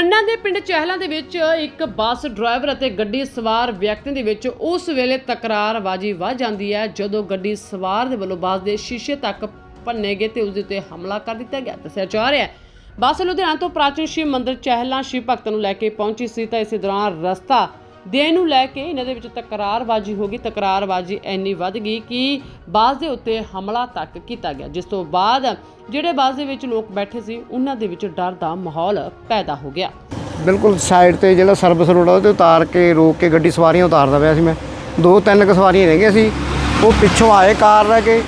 ਖੰਨਾ ਦੇ ਪਿੰਡ ਚਹਿਲਾਂ ਦੇ ਵਿੱਚ ਇੱਕ ਬੱਸ ਡਰਾਈਵਰ ਅਤੇ ਗੱਡੀ ਸਵਾਰ ਵਿਅਕਤੀ ਦੇ ਵਿੱਚ ਉਸ ਵੇਲੇ ਤਕਰਾਰਬਾਜ਼ੀ ਵੱਧ ਜਾਂਦੀ ਹੈ। ਜਦੋਂ ਗੱਡੀ ਸਵਾਰ ਦੇ ਵੱਲੋਂ ਬੱਸ ਦੇ ਸ਼ੀਸ਼ੇ ਤੱਕ ਭੰਨੇ ਗਏ ਤੇ ਉਸ ਦੇ ਉੱਤੇ ਹਮਲਾ ਕਰ ਦਿੱਤਾ ਗਿਆ, ਦੱਸਿਆ ਜਾ ਰਿਹਾ ਹੈ। ਬੱਸ ਲੁਧਿਆਣਾ ਤੋਂ ਪ੍ਰਾਚੀਨ ਸ਼ਿਵ ਮੰਦਿਰ ਚਹਿਲਾਂ ਸ਼ਿਵ ਭਗਤ ਨੂੰ ਲੈ ਕੇ ਪਹੁੰਚੀ ਸੀ ਤਾਂ ਇਸੇ ਦੌਰਾਨ ਰਸਤਾ ਦੇਣ ਨੂੰ ਲੈ ਕੇ ਇਹਨਾਂ ਦੇ ਵਿੱਚ ਤਕਰਾਰਬਾਜ਼ੀ ਹੋ ਗਈ ਤਕਰਾਰਬਾਜ਼ੀ ਇੰਨੀ ਵੱਧ ਗਈ ਕਿ ਬੱਸ ਦੇ ਉੱਤੇ ਹਮਲਾ ਤੱਕ ਕੀਤਾ ਗਿਆ ਜਿਸ ਤੋਂ ਬਾਅਦ ਜਿਹੜੇ ਬੱਸ ਦੇ ਵਿੱਚ ਲੋਕ ਬੈਠੇ ਸੀ ਉਹਨਾਂ ਦੇ ਵਿੱਚ ਡਰ ਦਾ ਮਾਹੌਲ ਪੈਦਾ ਹੋ ਗਿਆ ਬਿਲਕੁਲ ਸਾਈਡ ਤੇ ਜਿਹੜਾ ਸਰਵਿਸ ਰੋਡ ਆ ਉਹਦੇ ਉਤਾਰ ਕੇ ਰੋਕ ਕੇ ਗੱਡੀ ਸਵਾਰੀਆਂ ਉਤਾਰਦਾ ਪਿਆ ਸੀ ਮੈਂ ਦੋ ਤਿੰਨ ਕੁ ਸਵਾਰੀਆਂ ਰਹਿ ਗਈਆਂ ਸੀ ਉਹ ਪਿੱਛੋਂ ਆਏ ਕਾਰ ਲੈ ਕੇ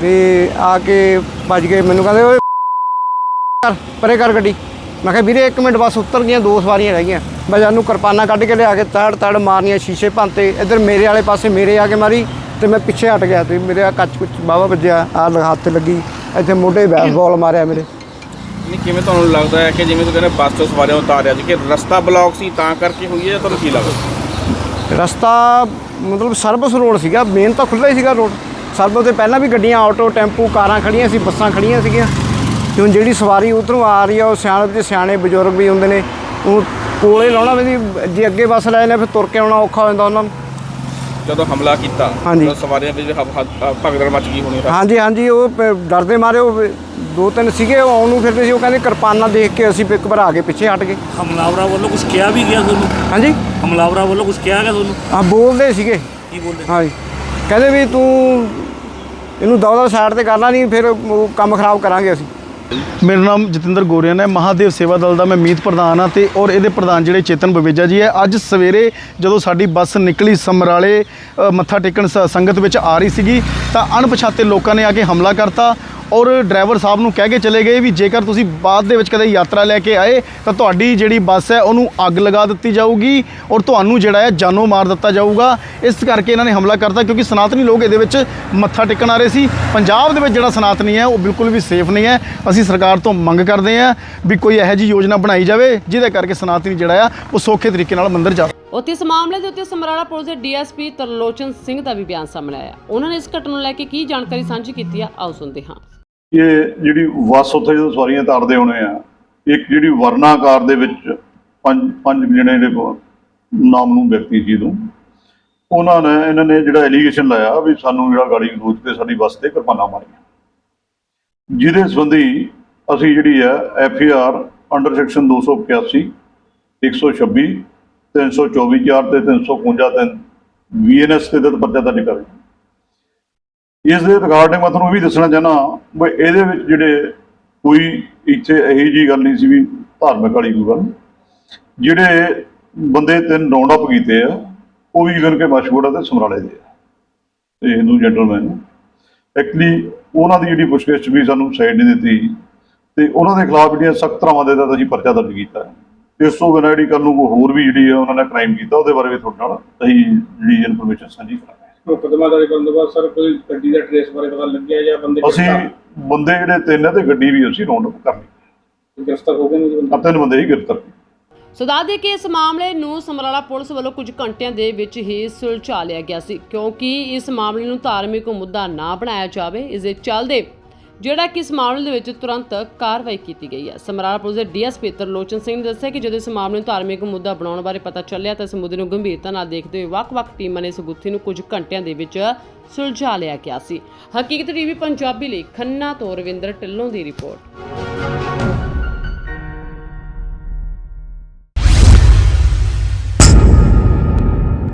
ਤੇ ਆ ਕੇ ਭੱਜ ਗਏ ਮੈਨੂੰ ਕਹਿੰਦੇ ਓਏ ਕਰ ਪਰੇ ਕਰ ਗੱਡੀ ਮੈਂ ਕਿਹਾ ਵੀਰੇ 1 ਮਿੰਟ ਬਸ ਉਤਰ ਗਈਆਂ ਦੋ ਸਵਾਰੀਆਂ ਰਹਿ ਗਈਆਂ। ਮੈਂ ਜਾਨੂੰ ਕਿਰਪਾਨਾਂ ਕੱਢ ਕੇ ਲਿਆ ਕੇ ਤੜ ਤੜ ਮਾਰਨੀਆਂ ਸ਼ੀਸ਼ੇ ਭੰਤੇ ਇੱਧਰ ਮੇਰੇ ਵਾਲੇ ਪਾਸੇ ਮੇਰੇ ਆ ਕੇ ਮਾਰੀ ਤੇ ਮੈਂ ਪਿੱਛੇ ਹਟ ਗਿਆ ਤੇ ਮੇਰੇ ਆ ਕੱਚ ਕੁੱਚ ਬਾਵਾ ਵੱਜਿਆ ਆ ਹੱਥ ਤੇ ਲੱਗੀ ਇੱਥੇ ਮੋਢੇ ਬੈਸਬਾਲ ਮਾਰਿਆ ਮੇਰੇ। ਨਹੀਂ ਕਿਵੇਂ ਤੁਹਾਨੂੰ ਲੱਗਦਾ ਹੈ ਕਿ ਜਿਵੇਂ ਤੁਸੀਂ ਕਹਿੰਦੇ ਬੱਸ ਤੋਂ ਸਵਾਰੀਆਂ ਉਤਾਰਿਆ ਸੀ ਕਿ ਰਸਤਾ ਬਲੌਕ ਸੀ ਤਾਂ ਕਰਕੇ ਹੋਈ ਹੈ ਜਾਂ ਤੁਹਾਨੂੰ ਕੀ ਲੱਗਦਾ? ਰਸਤਾ ਮਤਲਬ ਸਰਵਿਸ ਰੋਡ ਸੀਗਾ ਮੇਨ ਤਾਂ ਖੁੱਲ੍ਹਾ ਹੀ ਸੀਗਾ ਰੋਡ। ਸਰਵਿਸ ਤੇ ਪਹਿਲਾਂ ਵੀ ਗੱਡੀਆਂ ਆਟੋ ਟੈਂਪੂ ਕਾਰਾਂ ਖੜੀਆਂ ਸੀ ਬੱਸਾਂ ਖੜੀਆਂ ਸੀਗੀਆਂ। ਹੁਣ ਜਿਹੜੀ ਸਵਾਰੀ ਉਧਰੋਂ ਆ ਰਹੀ ਆ ਉਹ ਸਿਆਣੇ ਵਿੱਚ ਸਿਆਣੇ ਬਜ਼ੁਰਗ ਵੀ ਹੁੰਦੇ ਨੇ ਉਹ ਕੋਲੇ ਲਾਉਣਾ ਵੀ ਜੇ ਅੱਗੇ ਬੱਸ ਲੈ ਨੇ ਫਿਰ ਤੁਰ ਕੇ ਆਉਣਾ ਔਖਾ ਹੋ ਜਾਂਦਾ ਉਹਨਾਂ ਨੂੰ। ਜਦੋਂ ਹਮਲਾ ਕੀਤਾ ਹਾਂਜੀ। ਉਦੋਂ ਸਵਾਰੀਆਂ ਹ- ਭਗਦੜ ਮਚ ਗਈ ਹੋਣੀ ਹਾਂਜੀ ਹਾਂਜੀ ਉਹ ਪ- ਡਰਦੇ ਮਾਰੇ ਉਹ ਦੋ ਤਿੰਨ ਸੀਗੇ ਉਹ ਆਉਣ ਨੂੰ ਫਿਰਦੇ ਸੀ ਉਹ ਕਹਿੰਦੇ ਕਿਰਪਾਨਾਂ ਦੇਖ ਕੇ ਅਸੀਂ ਇੱਕ ਭਰਾ ਕੇ ਪਿੱਛੇ ਹਟ ਗਏ। ਹਮਲਾਵਰਾਂ ਵੱਲੋਂ ਕੁਝ ਕਿਹਾ ਵੀ ਗਿਆ ਤੁਹਾਨੂੰ? ਹਾਂਜੀ? ਹਮਲਾਵਰਾਂ ਵੱਲੋਂ ਕੁਝ ਕਿਹਾ ਗਿਆ ਤੁਹਾਨੂੰ? ਆ ਬੋਲਦੇ ਸੀਗੇ। ਕੀ ਬੋਲਦੇ? ਹਾਂਜੀ। ਕਹਿੰਦੇ ਵੀ ਤੂੰ ਇਹਨੂੰ ਦੌੜਾ ਸਾਈਡ ਤੇ ਕਰਨਾ ਨਹੀਂ ਫਿਰ ਉਹ ਕੰਮ ਖਰਾਬ ਕਰਾਂਗੇ ਅਸੀਂ। ਮੇਰਾ ਨਾਮ ਜਤਿੰਦਰ ਗੋਰੀਆਨ ਹੈ ਮਹਾਦੇਵ ਸੇਵਾ ਦਲ ਦਾ ਮੈਂ ਮੀਤ ਪ੍ਰਧਾਨ ਹਾਂ ਤੇ ਔਰ ਇਹਦੇ ਪ੍ਰਧਾਨ ਜਿਹੜੇ ਚੇਤਨ ਬਵੇਜਾ ਜੀ ਹੈ ਅੱਜ ਸਵੇਰੇ ਜਦੋਂ ਸਾਡੀ ਬੱਸ ਨਿਕਲੀ ਸਮਰਾਲੇ ਅ, ਮੱਥਾ ਟੇਕਣ ਸ- ਸੰਗਤ ਵਿੱਚ ਆ ਰਹੀ ਸੀਗੀ ਤਾਂ ਅਣਪਛਾਤੇ ਲੋਕਾਂ ਨੇ ਆ ਕੇ ਹਮਲਾ ਕਰਤਾ। ਔਰ ਡਰਾਈਵਰ ਸਾਹਿਬ ਨੂੰ ਕਹਿ ਕੇ ਚਲੇ ਗਏ ਵੀ ਜੇਕਰ ਤੁਸੀਂ ਬਾਅਦ ਦੇ ਵਿੱਚ ਕਦੇ ਯਾਤਰਾ ਲੈ ਕੇ ਆਏ, ਤਾਂ ਤੁਹਾਡੀ ਜਿਹੜੀ ਬੱਸ ਹੈ, ਉਹਨੂੰ ਅੱਗ ਲਗਾ ਦਿੱਤੀ ਜਾਊਗੀ ਔਰ ਤੁਹਾਨੂੰ ਜਿਹੜਾ ਹੈ ਜਾਨੋਂ ਮਾਰ ਦਿੱਤਾ ਜਾਊਗਾ। ਇਸ ਕਰਕੇ ਇਹਨਾਂ ਨੇ ਹਮਲਾ ਕਰਤਾ ਕਿਉਂਕਿ ਸਨਾਤਨੀ ਲੋਕ ਇਹਦੇ ਵਿੱਚ ਮੱਥਾ ਟੇਕਣ ਆ ਰਹੇ ਸੀ। ਪੰਜਾਬ ਦੇ ਵਿੱਚ ਜਿਹੜਾ ਸਨਾਤਨੀ ਹੈ, ਉਹ ਬਿਲਕੁਲ ਵੀ ਸੇਫ ਨਹੀਂ ਹੈ। ਅਸੀਂ ਸਰਕਾਰ ਤੋਂ ਮੰਗ ਕਰਦੇ ਹਾਂ ਵੀ ਕੋਈ ਇਹੋ ਜਿਹੀ ਯੋਜਨਾ ਬਣਾਈ ਜਾਵੇ, ਜਿਹਦੇ ਕਰਕੇ ਸਨਾਤਨੀ ਜਿਹੜਾ ਆ, ਉਹ ਸੌਖੇ ਤਰੀਕੇ ਨਾਲ ਮੰਦਰ ਜਾ ਉੱਥੇ ਇਸ ਮਾਮਲੇ ਦੇ ਉੱਤੇ ਸਮਰਾਲਾ ਪੁਲਿਸ ਦੇ ਡੀਐਸਪੀ ਤਰਲੋਚਨ ਸਿੰਘ ਦਾ ਵੀ ਬਿਆਨ ਸਾਹਮਣੇ ਆਇਆ। ਉਹਨਾਂ ਨੇ ਇਸ ਘਟਨਾ ਨੂੰ ਲੈ ਕੇ ਕੀ ਜਾਣਕਾਰੀ ਸਾਂਝੀ ਕੀਤੀ ਆ, ਆਓ ਸੁਣਦੇ ਹਾਂ। ਇਹ ਜਿਹੜੀ ਬੱਸ ਉੱਥੇ ਜਦੋਂ ਸਵਾਰੀਆਂ ਤਾਰਦੇ ਹੋਣੇ ਆ, ਇੱਕ ਜਿਹੜੀ ਵਰਨਾਕਾਰ ਦੇ ਵਿੱਚ ਪੰਜ ਪੰਜ ਜਿਹੜੇ ਜਿਹੜੇ ਬ- ਨਾਮਨੂ ਵਿਅਕਤੀ ਸੀ ਤੋਂ ਉਹਨਾਂ ਨੇ, ਇਹਨਾਂ ਨੇ ਜਿਹੜਾ ਐਲੀਗੇਸ਼ਨ ਲਾਇਆ ਵੀ ਸਾਨੂੰ ਜਿਹੜਾ ਗਾੜੀ ਰੋਕ ਕੇ ਸਾਡੀ ਬੱਸ ਤੇ ਕਿਰਪਾਨਾਂ ਮਾਰੀਆਂ। ਜਿਹਦੇ ਸੰਬੰਧੀ ਅਸੀਂ ਜਿਹੜੀ ਹੈ F I R under section 281 126 324 4 ਤੇ 351 ਤੇ ਵੀਐਨਐਸ ਤੇ ਤਹਿਤ ਪਰਚਾ ਦਰਜ ਕਰ ਰਹੇ ਇਸ ਦੇ ਰਿਗਾਰਡਿੰਗ ਮੈਂ ਤੁਹਾਨੂੰ ਇਹ ਵੀ ਦੱਸਣਾ ਚਾਹਨਾ ਵੀ ਇਹਦੇ ਵਿੱਚ ਜਿਹੜੇ ਕੋਈ ਇੱਥੇ ਇਹੀ ਜੀ ਗੱਲ ਨਹੀਂ ਸੀ ਵੀ ਧਾਰਮਿਕ ਵਾਲੀ ਕੋਈ ਗੱਲ। ਜਿਹੜੇ ਬੰਦੇ ਤਿੰਨ ਰਾਉਂਡ ਅਪ ਕੀਤੇ ਆ, ਉਹ ਵੀ ਇਵਨ ਕੇ ਮਸ਼ਹੂਰ ਤੇ ਸਮਰਾਲੇ ਦੇ ਆ, ਤੇ ਹਿੰਦੂ ਜੈਂਟਲਮੈਨ ਐਕਚੁਅਲੀ ਉਹਨਾਂ ਦੀ ਜਿਹੜੀ ਪੁੱਛਗਿੱਛ ਵੀ ਸਾਨੂੰ ਸਾਈਡ ਨਹੀਂ ਦਿੱਤੀ। ਤੇ ਉਹਨਾਂ ਦੇ ਖਿਲਾਫ ਜਿਹੜੀਆਂ ਸਖਤ ਧਾਰਾਵਾਂ ਦੇ ਤਹਿਤ ਅਸੀਂ ਪਰਚਾ ਦਰਜ ਕੀਤਾ। ਇਸ ਤੋਂ ਬਿਨਾਂ ਜਿਹੜੀ ਕੱਲ ਨੂੰ ਹੋਰ ਵੀ ਜਿਹੜੀ ਆ, ਉਹਨਾਂ ਨੇ ਕ੍ਰਾਈਮ ਕੀਤਾ, ਉਹਦੇ ਬਾਰੇ ਵੀ ਤੁਹਾਡੇ ਨਾਲ ਅਸੀਂ ਜਿਹੜੀ ਇਨਫੋਰਮੇਸ਼ਨ ਸਾਂਝੀ ਕਰਾਂਗੇ। ਮੁਕਦਮਾ ਦਰਜ ਕਰਨ ਤੋਂ ਬਾਅਦ ਸਰ ਕੋਈ ਗੱਡੀ ਦਾ ਟ੍ਰੇਸ ਬਾਰੇ ਪਤਾ ਲੱਗਿਆ ਜਾਂ ਬੰਦੇ ਅਸੀਂ ਬੰਦੇ ਜਿਹੜੇ ਤਿੰਨ ਆ ਤੇ ਗੱਡੀ ਵੀ ਅਸੀਂ ਰਾਉਂਡ ਅਪ ਕਰ ਲਈ। ਗ੍ਰਿਫਤਾਰ ਹੋ ਗਏ ਨੇ ਜੀ ਬੰਦੇ? ਆ ਤਿੰਨ ਬੰਦੇ ਹੀ ਗ੍ਰਿਫਤਾਰ ਕੀਤੇ। ਸੋ ਦੱਸ ਦੇਈਏ ਕਿ ਇਸ ਮਾਮਲੇ ਨੂੰ ਸਮਰਾਲਾ ਪੁਲਿਸ ਵੱਲੋਂ ਕੁਝ ਘੰਟਿਆਂ ਦੇ ਵਿੱਚ ਹੀ ਸੁਲਝਾ ਲਿਆ ਗਿਆ ਸੀ ਕਿਉਂਕਿ ਇਸ ਮਾਮਲੇ ਨੂੰ ਧਾਰਮਿਕ ਮੁੱਦਾ ਨਾ ਬਣਾਇਆ ਜਾਵੇ ਇਸ ਦੇ ਚੱਲਦੇ ਜਿਹੜਾ ਕਿ ਇਸ ਮਾਮਲੇ ਦੇ ਵਿੱਚ ਤੁਰੰਤ ਕਾਰਵਾਈ ਕੀਤੀ ਗਈ ਹੈ। ਸਮਰਾਲਾ ਪੁਲਿਸ ਦੇ ਡੀਐਸਪੀ ਤਰਲੋਚਨ ਸਿੰਘ ਨੇ ਦੱਸਿਆ ਕਿ ਜਦੋਂ ਇਸ ਮਾਮਲੇ ਨੂੰ ਧਾਰਮਿਕ ਮੁੱਦਾ ਬਣਾਉਣ ਬਾਰੇ ਪਤਾ ਚੱਲਿਆ ਤਾਂ ਇਸ ਮੁੱਦੇ ਨੂੰ ਗੰਭੀਰਤਾ ਨਾਲ ਦੇਖਦੇ ਹੋਏ ਵੱਖ-ਵੱਖ ਟੀਮਾਂ ਨੇ ਇਸ ਗੁੱਥੀ ਨੂੰ ਕੁਝ ਘੰਟਿਆਂ ਦੇ ਵਿੱਚ ਸੁਲਝਾ ਲਿਆ ਗਿਆ ਸੀ। ਹਕੀਕਤ ਟੀਵੀ ਪੰਜਾਬੀ ਲਈ ਖੰਨਾ ਤੋਂ ਰਵਿੰਦਰ ਢਿੱਲੋਂ ਦੀ ਰਿਪੋਰਟ।